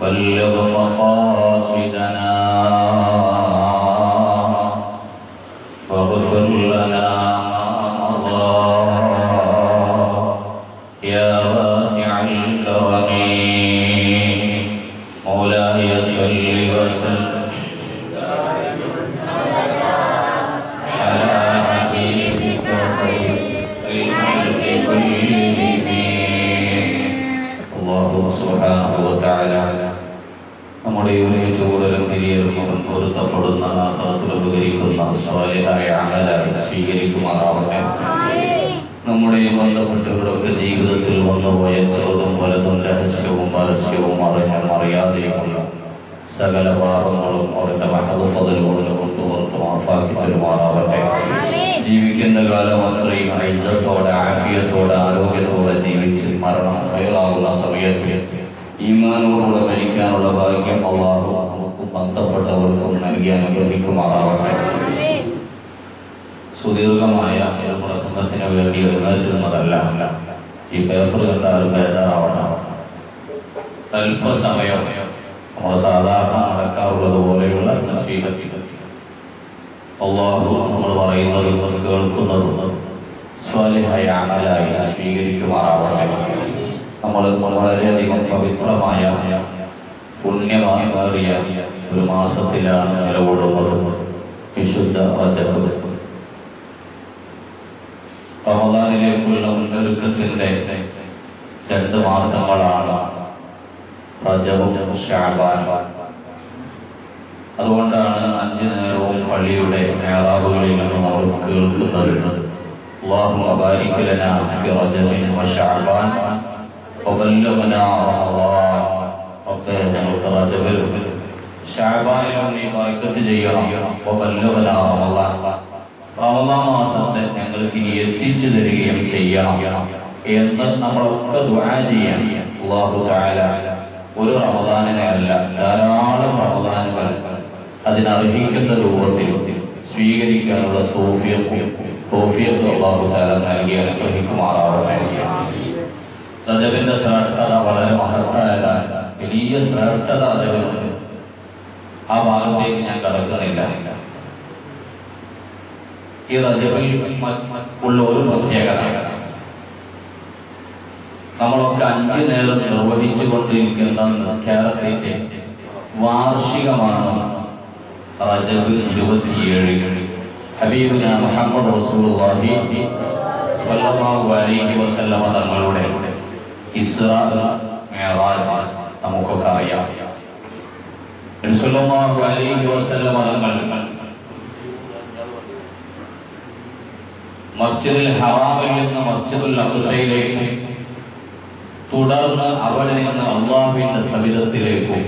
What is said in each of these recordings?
بلغ مقاصدنا واغفر لنا പൊരുത്തപ്പെടുന്ന ഉപകരിക്കുന്ന സ്വാലിഹായ അമലായി സ്വീകരിക്കുമാറാവട്ടെ. നമ്മുടെ ബന്ധപ്പെട്ടവരൊക്കെ ജീവിതത്തിൽ വന്നുപോയ ചെറുതും വലുതും രഹസ്യവും പരസ്യവും അറിഞ്ഞും അറിയാതെയുമുള്ള സകല പാപങ്ങളും അവരുടെ മഹതുപതിൽ കൊണ്ട് കൊണ്ടുപുറത്ത് മാഫാക്കി പെരുമാറാവട്ടെ ജീവിക്കുന്ന കാലം അത്രയും ഐസത്തോടെ ആഫിയത്തോടെ ആരോഗ്യത്തോടെ ജീവിച്ച് മരണം കയറാവുന്ന സമയത്ത് ഈമാനോടുകൂടെ മരിക്കാനുള്ള ഭാഗ്യം അള്ളാഹു നമുക്ക് ബന്ധപ്പെട്ടവർക്കും നൽകി അനുഗ്രഹിക്കുമാറാവട്ടെ സുദീർഘമായ ഒരു പ്രസംഗത്തിന് വേണ്ടി എഴുന്നേറ്റുന്നതല്ല ഈ പേപ്പർ കണ്ടാൽ ബേജാറാവണം. അല്പസമയം നമ്മൾ സാധാരണ നടക്കാറുള്ളത് പോലെയുള്ള നസീഹത്തിൽ അള്ളാഹു നമ്മൾ പറയുന്നതും കേൾക്കുന്നതും സ്വാലിഹായ അമലായി സ്വീകരിക്കുമാറാവട്ടെ. നമ്മൾ വളരെയധികം പവിത്രമായ പുണ്യമാറിയ ഒരു മാസത്തിലാണ് നിലകൊള്ളുന്നത് വിശുദ്ധ റജബ് റമദാനിലേക്കുള്ള മുന്നൊരുക്കത്തിന്റെ രണ്ട് മാസങ്ങളാണ് റജബും ഷാബാൻ അതുകൊണ്ടാണ് അഞ്ചു നേരവും പള്ളിയുടെ മേളാവുകളിൽ നിന്ന് നമ്മൾ കേൾക്കുന്നത് اللهم بارك لنا في رجب وشعبان وبلغنا رمضان ഒക്കെ ഞങ്ങൾക്ക് നീ ബർക്കത്ത് ചെയ്യണം. വബല്ലഗനാ റമളാൻ റമളാൻ മാസത്തെ ഞങ്ങൾക്ക് ഇനി എത്തിച്ചു തരികയും ചെയ്യണം. എന്ന് നമ്മളൊക്കെ ദുആ ചെയ്യാം അല്ലാഹു തആല ഒരു റമദാനിനെ അല്ല ധാരാളം റമദാനുകൾ അതിനർഹിക്കുന്ന രൂപത്തിൽ സ്വീകരിക്കാനുള്ള തോഫിയൊക്കെ തോഫിയക്കും അള്ളാഹു താല നൽകി അനുഗ്രഹിക്കുമാറാവട്ടെ. റജബിന്റെ ശ്രേഷ്ഠത വളരെ മഹത്തായതാണ്. വലിയ ശ്രേഷ്ഠത റജബിനുണ്ട് ആ ഭാഗത്തേക്ക് ഞാൻ കടക്കുന്നില്ല. ഈ റജബിൽ ഉള്ള ഒരു പ്രത്യേകത. നമ്മളൊക്കെ അഞ്ചു നേരം നിർവഹിച്ചു കൊണ്ടിരിക്കുന്ന നിസ്കാരത്തിന്റെ വാർഷികമാണ് റജബ് ഇരുപത്തിയേഴ്. ഹബീബിന മുഹമ്മദ് റസൂലുള്ളാഹി അലൈഹി വസല്ലമ തങ്ങളുടെ ഇസ്രാ മിഅറാജ് നമുക്കൊക്കെ അറിയാം നബി സ്വല്ലല്ലാഹു അലൈഹി വസല്ലമ തങ്ങൾ മസ്ജിദുൽ ഹറാമിൽ നിന്ന് മസ്ജിദുൽ അഖ്സയിലേക്ക് തുടർന്ന് അവിടെ നിന്ന് അള്ളാഹുവിന്റെ സവിധത്തിലേക്ക്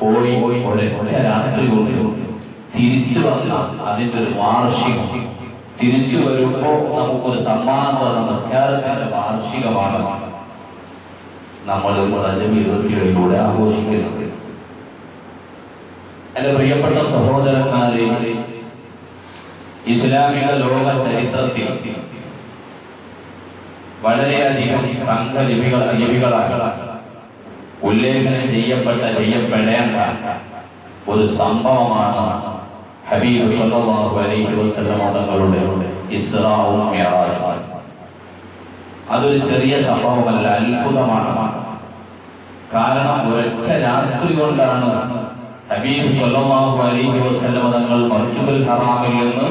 പോയി ഒറ്റ രാത്രി കൊണ്ട് തിരിച്ചു വന്ന അതിന്റെ ഒരു വാർഷികം. തിരിച്ചു വരുമ്പോ നമുക്കൊരു സമ്മാനം തന്ന നമസ്കാരത്തിന്റെ വാർഷികമാണ് നമ്മൾ റജബ് ഇരുപത്തിയേഴിലൂടെ ആഘോഷിക്കുന്നത്. എന്റെ പ്രിയപ്പെട്ട സഹോദരന്മാരെ ഇസ്ലാമിക ലോക ചരിത്രത്തിൽ വളരെയധികം തങ്കലിപികൾ ലിപികളാണ്. ഉല്ലേഖനം ചെയ്യപ്പെട്ട ചെയ്യപ്പെടേണ്ട ഒരു സംഭവമാണ് ഹബീബ് സല്ലല്ലാഹു അലൈഹി വസല്ലം തങ്ങളുടെ ഇസ്രാവും മിഅറാജും അതൊരു ചെറിയ സംഭവമല്ല അത്ഭുതമാണ്. കാരണം ഒരൊറ്റ രാത്രി കൊണ്ടാണ് ഹബീബ് സല്ലല്ലാഹു അലൈഹി വസല്ലം തങ്ങൾ മസ്ജിദുൽ ഹറാമിൽ നിന്ന്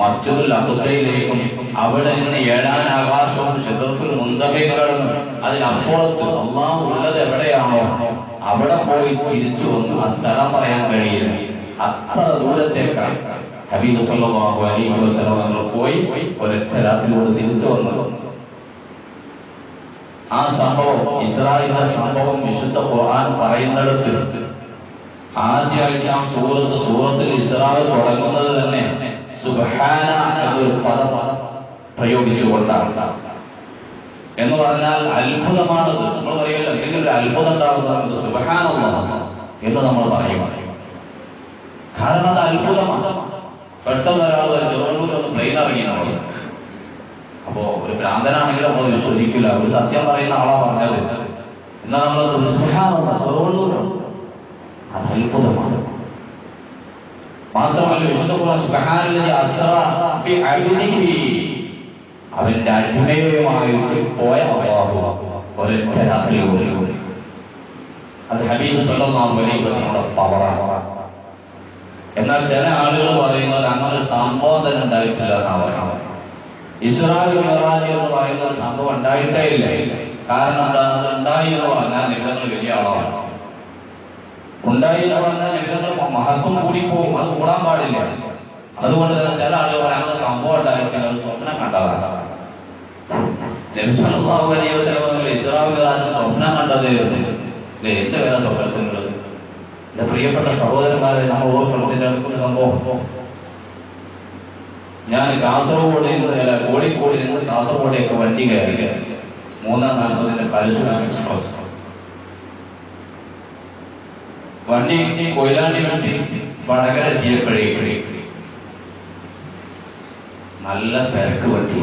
മസ്ജിദുൽ അഖ്സയിലേക്കും അവിടെ നിന്ന് ഏഴാൻ ആകാശവും ഷിദർത്തുൽ മുന്തഹയിൽ കടന്നു അതിനപ്പുറത്ത് അള്ളാഹു ഉള്ളത് എവിടെയാണോ അവിടെ പോയി തിരിച്ചു വന്ന് ആ സ്ഥലം പറയാൻ കഴിയില്ല. അത്ര ദൂരത്തേക്കാണ് ഹബീബ് സല്ലല്ലാഹു അലൈഹി വസല്ലം തങ്ങൾ പോയി ഒരൊറ്റ രാത്രിയോട് തിരിച്ചു വന്നു. ആ സംഭവം ഇസ്രായേലിന്റെ സംഭവം വിശുദ്ധ ഖുർആൻ പറയുന്നിടത്ത് ആദ്യമായിട്ട് ആ സൂറത്ത് സൂറത്തിൽ ഇസ്രാവ് തുടങ്ങുന്നത് തന്നെ സുബ്ഹാന എന്നൊരു പദം പ്രയോഗിച്ചുകൊണ്ടാണ്. എന്ന് പറഞ്ഞാൽ അത്ഭുതമാണത് നമ്മൾ പറയുമല്ലോ എന്തെങ്കിലും ഒരു അത്ഭുതം ഉണ്ടാകുന്നത് സുബ്ഹാനല്ലാഹ് എന്ന് നമ്മൾ പറയും. കാരണം അത് അത്ഭുതമാണ്. പെട്ടെന്ന് ഒരാൾ ചെറുപ്പൂരൊന്ന് പ്ലെയിൻ ഇറങ്ങി നമ്മൾ അപ്പോ ഒരു ഭ്രാന്തനാണെങ്കിൽ നമ്മൾ വിശ്വസിക്കില്ല. ഒരു സത്യം പറയുന്ന ആളാ പറഞ്ഞത്. എന്നാൽ നമ്മൾ സുബ്ഹാനല്ലാഹ് ചെറുപള്ളൂർ അത്ഭുതമാണ് മാത്രമല്ല വിശുദ്ധ അവന്റെ അടിമയുമായിട്ട് പോയ ഒരൊറ്റ രാത്രി ഒരു അത് ഹബീബ് സല്ലല്ലാഹു അലൈഹി വസല്ലമയുടെ പവറാണ്. എന്നാൽ ചില ആളുകൾ പറയുന്നത് അങ്ങനെ തന്നെ ഉണ്ടായിട്ടില്ല എന്നാണ്. പറയുന്നത് ഇസ്രായേൽ മിറാജ് എന്ന് പറയുന്ന ഒരു സംഭവം ഉണ്ടായിട്ടേ ഇല്ല. കാരണം എന്താണ്? അത് ഉണ്ടായി എന്ന് പറഞ്ഞാൽ നിങ്ങൾ വലിയ ആളാണ്. ഉണ്ടായി എന്ന് പറഞ്ഞാൽ നിബിധങ്ങൾ മഹത്വം കൂടിപ്പോവും. അത് കൂടാൻ പാടില്ല. അതുകൊണ്ട് തന്നെ ചില ആളുകൾ അങ്ങനെ സംഭവം ഉണ്ടായിട്ടില്ല അത് സ്വപ്നം കണ്ടതാണ്. സ്വപ്നം കണ്ടത് എന്ത്? വേണം സ്വപ്നത്തിനുള്ളത് എന്റെ പ്രിയപ്പെട്ട സഹോദരന്മാരെ നമ്മൾ അടുത്തൊരു സംഭവം. ഞാൻ കാസർഗോഡ് നിന്ന് കോഴിക്കോട് നിന്ന് കാസർഗോഡേക്ക് വണ്ടി കയറി. മൂന്നാം നാൽപ്പതിന്റെ പരശുരാം എക്സ്പ്രസ്. വണ്ടി കൊയിലാണ്ടി വണ്ടി വടകര എത്തിയപ്പോഴേക്ക് നല്ല തിരക്ക് വണ്ടി.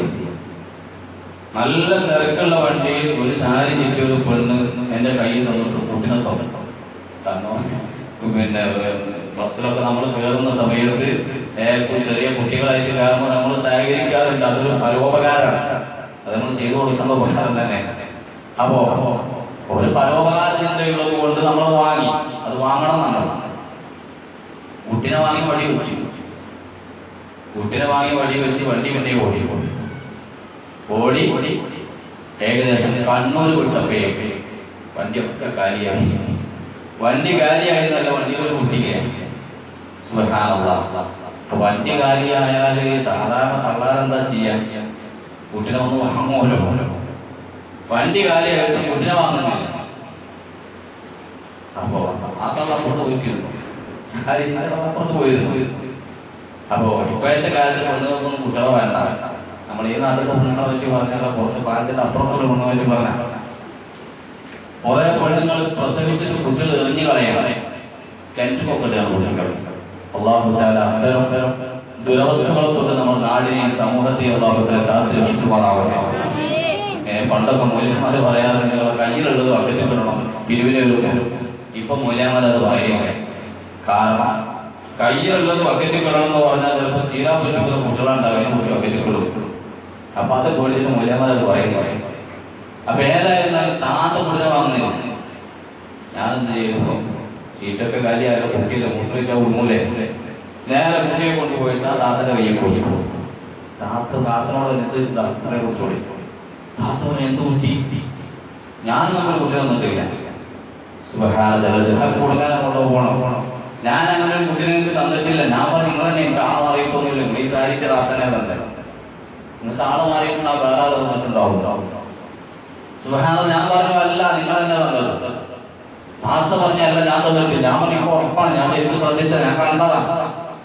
നല്ല തിരക്കുള്ള വണ്ടിയിൽ ഒരു സാരി ഒരു പെണ്ണ് എന്റെ കയ്യിൽ തന്നിട്ട് കുട്ടിനെ തന്നോ. പിന്നെ ബസ്സിലൊക്കെ നമ്മൾ കയറുന്ന സമയത്ത് ചെറിയ കുട്ടികളായിട്ട് കയറുമ്പോൾ നമ്മൾ സഹകരിക്കാറുണ്ട്. അതൊരു പരോപകാരമാണ്. അത് നമ്മൾ ചെയ്തു കൊടുക്കേണ്ട ഉപകാരം തന്നെ. അപ്പോ ഒരു പരോപകാര ചിന്തയുള്ളത് കൊണ്ട് നമ്മൾ വാങ്ങി അത് വാങ്ങണം എന്നുള്ളതാണ് കുട്ടിനെ വാങ്ങി വടി വെച്ചു കുട്ടിനെ വാങ്ങി വടി വെച്ച് വണ്ടി വണ്ടി ഓടി ഓടി ഓടി ഏകദേശം കണ്ണൂർ വണ്ടി ഒക്കെ കാര്യമായി വണ്ടി കാര്യമായി നല്ല വണ്ടിയിൽ ഒരു കുട്ടിക്കായി അപ്പൊ വണ്ടി കാര്യമായാൽ സാധാരണ സർക്കാർ എന്താ ചെയ്യാൻ കുട്ടിനെ ഒന്ന് വാങ്ങുമല്ലോ. വണ്ടി കാര്യമായിട്ട് കുട്ടിനെ വാങ്ങുന്നില്ല. അപ്പോ അപ്പുറത്ത് പോയിരിക്കുന്നു അപ്പുറത്ത് പോയിരുന്നു. അപ്പോ ഇപ്പോഴത്തെ കാലത്ത് പെണ്ണുങ്ങൾക്കൊന്നും കുട്ടികളെ വേണ്ട. നമ്മൾ ഈ നാട്ടിലെ പെണ്ണുങ്ങളെ പറ്റി പറഞ്ഞാൽ പുറത്ത് പാലത്തിന്റെ അപ്പുറത്തുള്ള പെണ്ണുങ്ങളെ പറ്റി പറഞ്ഞാൽ കുറെ പെണ്ണുങ്ങൾ പ്രസവിച്ചിട്ട് കുട്ടികൾ എറിഞ്ഞു കളയാണ്. കളയണം പൊക്കലാണ് കുട്ടികൾ. അള്ളാഹു താല അത്തരം ദുരവസ്ഥകളെ തൊട്ട് നമ്മുടെ നാടിനെയും സമൂഹത്തെയും അള്ളാഹുദാല കാത്തു രക്ഷിക്കുമാറാവട്ടെ. പണ്ടൊക്കെ മൂല്യന്മാർ പറയാറുണ്ട് നിങ്ങളെ കയ്യിലുള്ളത് വക്കറ്റിപ്പെടണം പിരിവിനെ ഇപ്പൊ മൂല്യന്മാർ അത് പറയുക കാരണം കയ്യിലുള്ളത് വക്കറ്റിപ്പെടണം എന്ന് പറഞ്ഞാൽ ചിലപ്പോൾ ചീരാൻ പറ്റുന്ന കുട്ടികളുണ്ടാവില്ല കുട്ടി വക്കറ്റിപ്പെടും അപ്പൊ അത് കൊടുത്തിട്ട് മൂല്യന്മാർ അത് പറയുക അപ്പൊ ഏതായിരുന്നാലും താത്ത കുട്ടിനെ വാങ്ങുന്നില്ല. ഞാൻ എന്ത് ചെയ്തു സീറ്റൊക്കെ കാര്യമായാലും കുട്ടിയില്ല. മുട്ടിലിട്ട ഉമ്മൂലേ നേരെ കുട്ടിയെ കൊണ്ടുപോയിട്ട് ആ താത്തന്റെ കയ്യിൽ കൊടുത്തു താത്ത താത്തനോട് എന്ത് താത്തനെ കുറിച്ചോടി താത്തവന് എന്ത് കുട്ടി? ഞാൻ നമ്മുടെ കുട്ടി വന്നിട്ടില്ല സുബഹാന പോണം കൊണ്ടുപോകണം ഞാൻ അങ്ങനെ ഒരു കുട്ടി നിങ്ങൾക്ക് തന്നിട്ടില്ല. ഞാൻ പറഞ്ഞു നിങ്ങൾ തന്നെ എനിക്ക് ആളെ അറിയിപ്പൊന്നുമില്ല ഈ സാരിക്ക് ദാസനെ തന്നെ. നിങ്ങൾക്ക് ആളെ മാറിയിട്ടുണ്ടാവും വേറെ തന്നിട്ടുണ്ടാവും. സുഹാന ഞാൻ പറഞ്ഞു അല്ല നിങ്ങൾ തന്നെ തന്നത്. താത്ത പറഞ്ഞല്ല ഞാൻ തന്നിട്ടില്ല. ഞാൻ പറഞ്ഞു ഇപ്പൊ ഉറപ്പാണ്. ഞാൻ എന്ത് ശ്രദ്ധിച്ച ഞാൻ കണ്ടതാണ്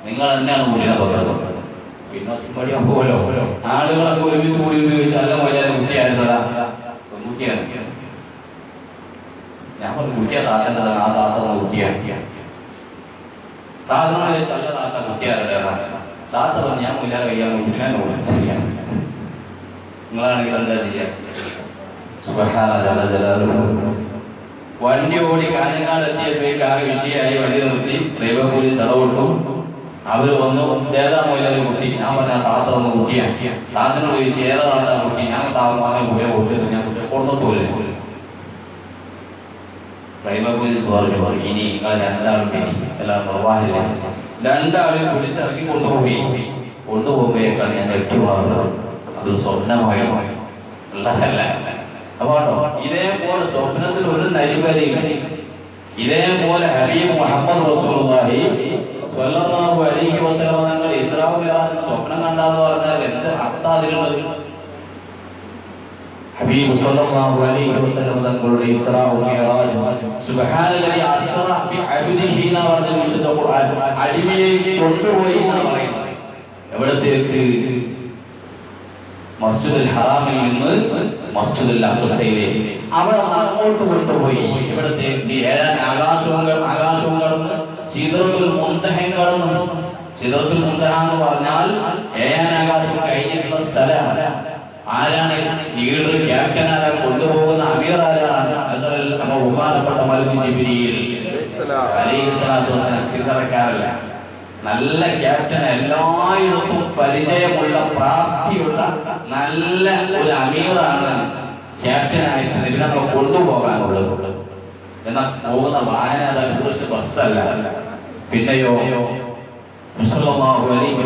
നിങ്ങൾ തന്നെയാണ് കുട്ടിനെ തന്നത്. പിന്നെ ഒറ്റപ്പടിയാ പോലോ ആളുകളൊക്കെ ഒരുമിച്ച് കൂടി ഉപയോഗിച്ച് അല്ല പോയാലും കുട്ടിയായിരുന്നതാ പെൺകുട്ടിയാണ്. ഞാൻ പറഞ്ഞു കുട്ടിയാ താത്തേണ്ടതാണ് ആ താത്ത കുട്ടിയാണ്. താത്തനോട് ചോദിച്ചു അല്ല താത്ത കുട്ടിയാരുടെ താത്ത പറഞ്ഞു ഞാൻ മുല്ലാതെ കഴിയാൻ കുട്ടിനെ കുട്ടിയാണ് നിങ്ങളാണെങ്കിൽ എന്താ ചെയ്യാം? വണ്ടി ഓടി കാഞ്ഞങ്ങാട് എത്തിയപ്പോ ഈ കാർ വിഷയമായി വണ്ടി നിർത്തി റെയിൽവേ പോലീസ് ഇടപെട്ടു. അവർ വന്നു ഏതാ മൊയിലൊരു കുട്ടി? ഞാൻ പറഞ്ഞ താത്ത വന്ന കുട്ടിയാണ് താത്തനോട് ചോദിച്ചു ഏതാ താത്ത കുട്ടി? ഞാൻ താത്ത പോയാൽ കൊടുത്തിട്ട് ഞാൻ കൊടുത്തു പോലെ പോലീസ് പറഞ്ഞു ഇനി ആ രണ്ടാളും ഇനി അല്ല പ്രവാഹില്ല രണ്ടാളും വിളിച്ചിറക്കി കൊണ്ടുപോയി. കൊണ്ടുപോകുമ്പോഴേക്കാണ് ഞാൻ ലക്ഷ്യമാകുന്നത് അതൊരു സ്വപ്നമായ ഉള്ളതല്ല അപ്പൊ ഇതേപോലെ സ്വപ്നത്തിൽ ഒരു നരിവരയില്ല ഇതേപോലെ ഹബീബ് മുഹമ്മദ് റസൂലുള്ളാഹി സ്വല്ലല്ലാഹു അലൈഹി വസല്ലം തങ്ങൾ ഇസ്രാ സ്വപ്നം കണ്ടാന്ന് പറഞ്ഞാൽ എന്ത് അർത്ഥം അതിലുള്ളത്? ഹബീബ് സ്വല്ലല്ലാഹു അലൈഹി വസല്ലം തങ്ങളുടെ ഇസ്റാഉ മിറാജ്. സുബ്ഹാനല്ലദി അസ്റ ബി അബ്ദിഹി എന്ന് പറഞ്ഞ വിശുദ്ധ ഖുർആൻ അടിമയെ കൊണ്ടുപോയി എന്ന് പറയുന്നത്. എവിടത്തേക്ക് മസ്ജിദുൽ ഹറാമിൽ നിന്ന് മസ്ജിദുൽ അഖ്സയിലേക്ക് അവിടെ അങ്ങോട്ട് കൊണ്ടുപോയി. ഇവിടത്തേക്ക് ഏഴാൻ ആകാശവും ആകാശവും കടന്ന് സിദറത്തുൽ മുന്തഹയും കടന്നു. സിദറത്തുൽ മുന്തഹ എന്ന് പറഞ്ഞാൽ ഏഴാൻ ആകാശം കഴിഞ്ഞിട്ടുള്ള സ്ഥലമാണ്. ആരാണ് ലീഡർ ക്യാപ്റ്റൻ ആരാ കൊണ്ടുപോകുന്ന അമീർ ആരാണ്? നമ്മ ബഹുമാനപ്പെട്ട മരുന്ന് ജിബിരിയിൽ ചില്ലറക്കാരല്ല നല്ല ക്യാപ്റ്റൻ എല്ലായിടത്തും പരിചയമുള്ള പ്രാപ്തിയുള്ള നല്ല ഒരു അമീറാണ് ക്യാപ്റ്റനായിട്ട് നബി നമ്മൾ കൊണ്ടുപോകാനുള്ളത്. എന്നാൽ പോകുന്ന വായന അത് അനുസരിച്ച് ബസ്സല്ല. പിന്നെയോ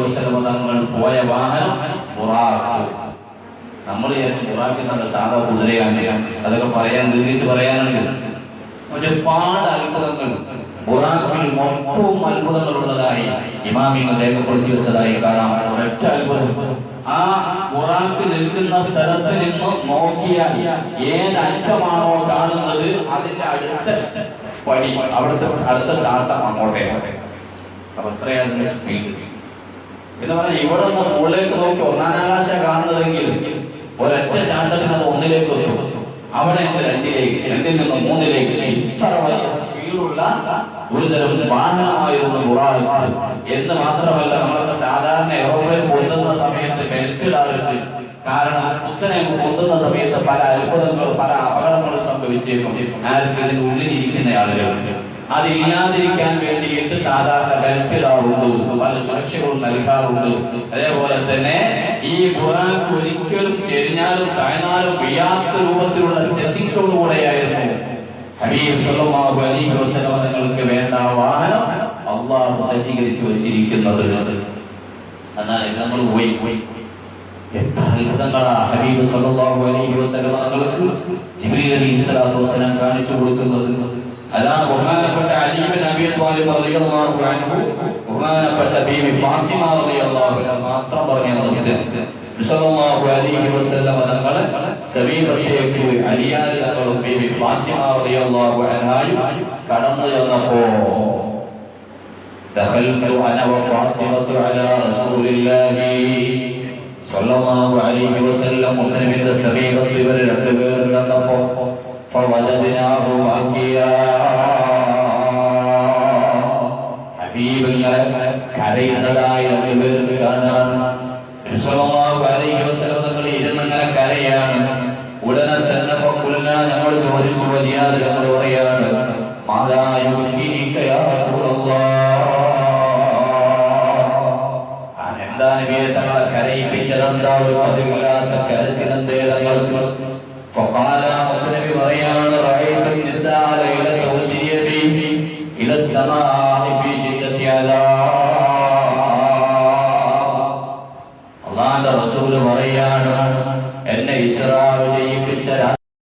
വസല്ലം തങ്ങൾ പോയ വാഹനം ബുറാഖ് നമ്മൾ ബുറാഖ് നല്ല സാധാ കുതിരയാണ് അതൊക്കെ പറയാൻ ദീർഘിച്ച് പറയാനുണ്ട്. ഒരുപാട് അത്ഭുതങ്ങൾ. ബുറാഖിൽ മൊത്തവും അത്ഭുതങ്ങളുള്ളതായി ഇമാമിങ്ങൾ രേഖപ്പെടുത്തി വെച്ചതായി കാണാം. ഒരൊറ്റ അത്ഭുതം. ആ ഉറാക്ക് നിൽക്കുന്ന സ്ഥലത്ത് നിന്ന് നോക്കിയാൽ ഏത് അറ്റമാണോ കാണുന്നത് അതിന്റെ അടുത്ത പടി അവിടുത്തെ അടുത്ത ചാട്ടം അങ്ങോട്ടേ. അപ്പൊ എത്രയാണ് സ്പീഡ് എന്ന് പറഞ്ഞാൽ ഇവിടെ നിന്ന് മുകളിലേക്ക് നോക്കി ഒന്നാം ആകാശ കാണുന്നതെങ്കിൽ ഒരൊറ്റ ചാട്ടത്തിന് അത് ഒന്നിലേക്ക് എത്തും അവിടെ നിന്ന് രണ്ടിലേക്ക് രണ്ടിൽ നിന്ന് മൂന്നിലേക്ക് ഇത്ര വലിയ സ്പീഡുള്ള ഒരു തരം വാഹനമായിരുന്നു ബുറാഖ് എന്ന് മാത്രമല്ല നമ്മളൊക്കെ സാധാരണ എറോപ്ലെയിൻ പൊന്തുന്ന സമയത്ത് ബെൽറ്റ് ഇടാറുണ്ട്. കാരണം കുത്തനെ പൊന്തുന്ന സമയത്ത് പല അത്ഭുതങ്ങളും പല അപകടങ്ങളും സംഭവിച്ചേക്കും. ആർക്ക് ഇതിന്റെ ഇരിക്കുന്ന ആളുകൾ അതില്ലാതിരിക്കാൻ വേണ്ടിയിട്ട് സാധാരണ ബെൽറ്റ് ഇടാറുണ്ട് പല സുരക്ഷകളും നൽകാറുണ്ട്. അതേപോലെ തന്നെ ഈ ബുറാക്ക് ഒരിക്കലും ചെരിഞ്ഞാലും താഴ്ന്നാലും വീയാത്ത രൂപത്തിലുള്ള സെറ്റിങ്സോട് കൂടെയായിരുന്നു ഹബീബ് സല്ലല്ലാഹു അലൈഹി വസല്ലം നിങ്ങൾക്ക് വേണ്ട വാഹനം അള്ളാഹു സജ്ജീകരിച്ചു വെച്ചിരിക്കുന്നത്. എന്നാൽ നമ്മൾ പോയി. പോയി എത്ര അത്ഭുതങ്ങളാ ഹബീബ് സല്ലല്ലാഹു അലൈഹി വസല്ലം തങ്ങൾക്ക് ജിബ്രീൽ അലൈഹി സ്വലാത്തു വസ്സലാം കാണിച്ചു അലി ബിൻ അബി ത്വാലിബ് റളിയല്ലാഹു അൻഹു ബഹുമാനപ്പെട്ട ബീവി ഫാത്തിമ റളിയല്ലാഹു അൻഹ മാത്രം പറഞ്ഞു നിർത്തി സല്ലല്ലാഹു അലൈഹി വസല്ലം തങ്ങൾ സമീപത്തേക്ക് അലിയാരി തങ്ങളും ബീവി ഫാത്തിമ റളിയല്ലാഹു അൻഹായും കടന്നു ചെന്നപ്പോ دخلت انا وفاطمه على رسول الله صلى الله عليه وسلم മുത്തനബിന്റെ സമീപത്ത് ഇവർ രണ്ടുപേരും കണ്ടപ്പോ فوجدناه باكيا ഹബീബ് ഇങ്ങനെ കരയുന്നതായി രണ്ടുപേരും കാണാം. ഇരുന്നങ്ങനെ കരയാണ്. ഉടനെ തന്നെ ഞങ്ങൾ ചോദിച്ചു വലിയാതെ ഞങ്ങൾ പറയാണ് മാതാ യുബ്കിനിക യാ റസൂലല്ലാഹ് ആ എന്താ തങ്ങളെ കരയിപ്പിച്ചതെന്താ ഒരു തങ്ങൾക്ക്